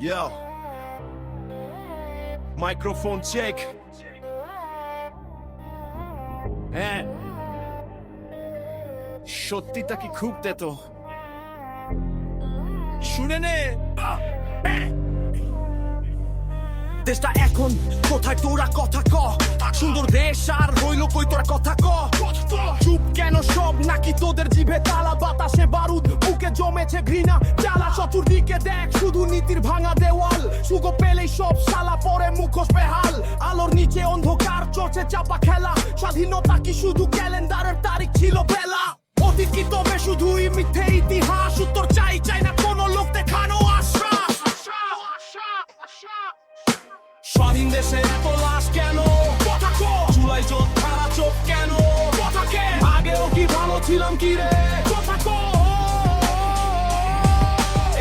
Yo. Microphone check. হ্যাঁ। সত্যিটা কি খুব তেতো। শুনে নে। দেশটা এখন কোথায়? তোরা কথা ক। সুন্দর দেশ আর রইল কই তোরা কথা ক। চুপ কেন সব? নাকি তোদের জিভে তালা? বাতাসে বারুদ, বুকে জমেছে ঘৃণা। জ্বালা চতুর্দিকে দেখ, শুধু নীতির ভাঙা দেওয়াল। সুগো পেলেই সব শালা, পরে মুখোশ বেহাল। আলোর নিচে অন্ধকার চলছে চাপা খেলা। স্বাধীনতা কি শুধু ক্যালেন্ডারের তারিখ ছিল বেলা? অতীত কি তবে শুধুই মিথ্যে ইতিহাস? উত্তর ছিলাম কি রে?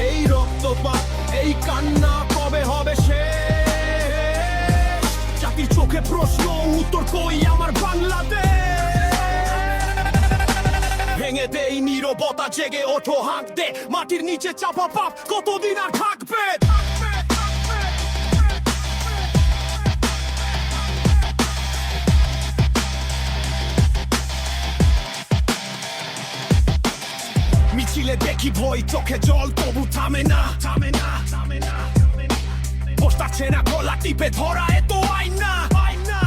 এই রক্তপাত, এই কান্না কবে হবে শেষ জাতির চোখে প্রশ্ন, উত্তর কই আমার বাংলাদেশ? ভেঙে দেই নীরবতা, জেগে ওঠো হাঁক দে মাটির নিচে চাপা পাপ, কতদিন আর থাকবে? মিছিলে দেখি ভয়, চোখে জল, তবু থামে না থামে না থামে না না বসতাছে না। গলা টিপে ধরা এত আইনা আইনা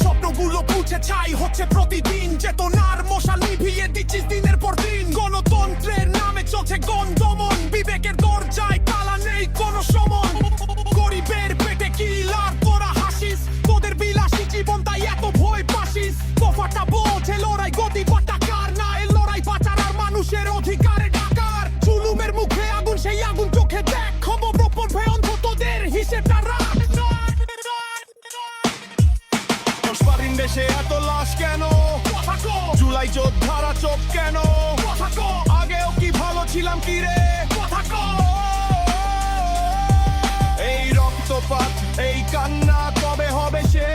স্বপ্নগুলো বুঝে ছাই হচ্ছে প্রতিদিন চেতনার মশাল নিভিয়ে দিচ্ছিস দিনের পর দিন। গণতন্ত্রের নামে চলছে গন্ধমন বিবেকের লাশ কেন? জুলাই যোদ্ধারা চোখ কেন? আগেও কি ভালো ছিলাম কি রে? এই রক্তপাত, এই কান্না কবে হবে সে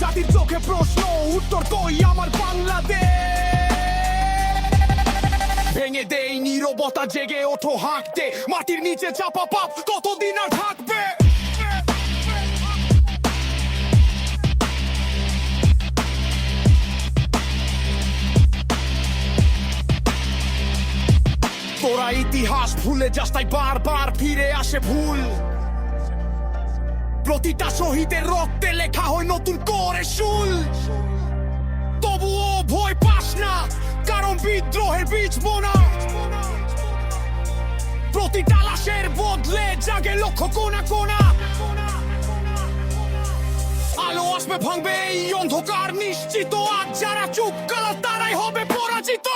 জাতির চোখে প্রশ্ন, উত্তর কই আমার বাংলাদেশ? ভেঙে দেই নীরবতা, জেগে ওঠো হাঁকতে। মাটির নিচে চাপা পাপ, কতদিন আর থাকবে? ইতিহাস ভুলে যাস, তাই বারবার ফিরে আসে ভুল। প্রতিটা শহীদের রক্তে লেখা হয় নতুন করে শুল তবুও ভয় পাস না, কারণ বিদ্রোহের বীজ বোনা। প্রতিটা লাশের বদলে জাগে লক্ষ্য কোনা কোনা। আলো আসবে ভাঙবে এই অন্ধকার, নিশ্চিত আর যারা চুপ কালা, তারাই হবে পরাজিত।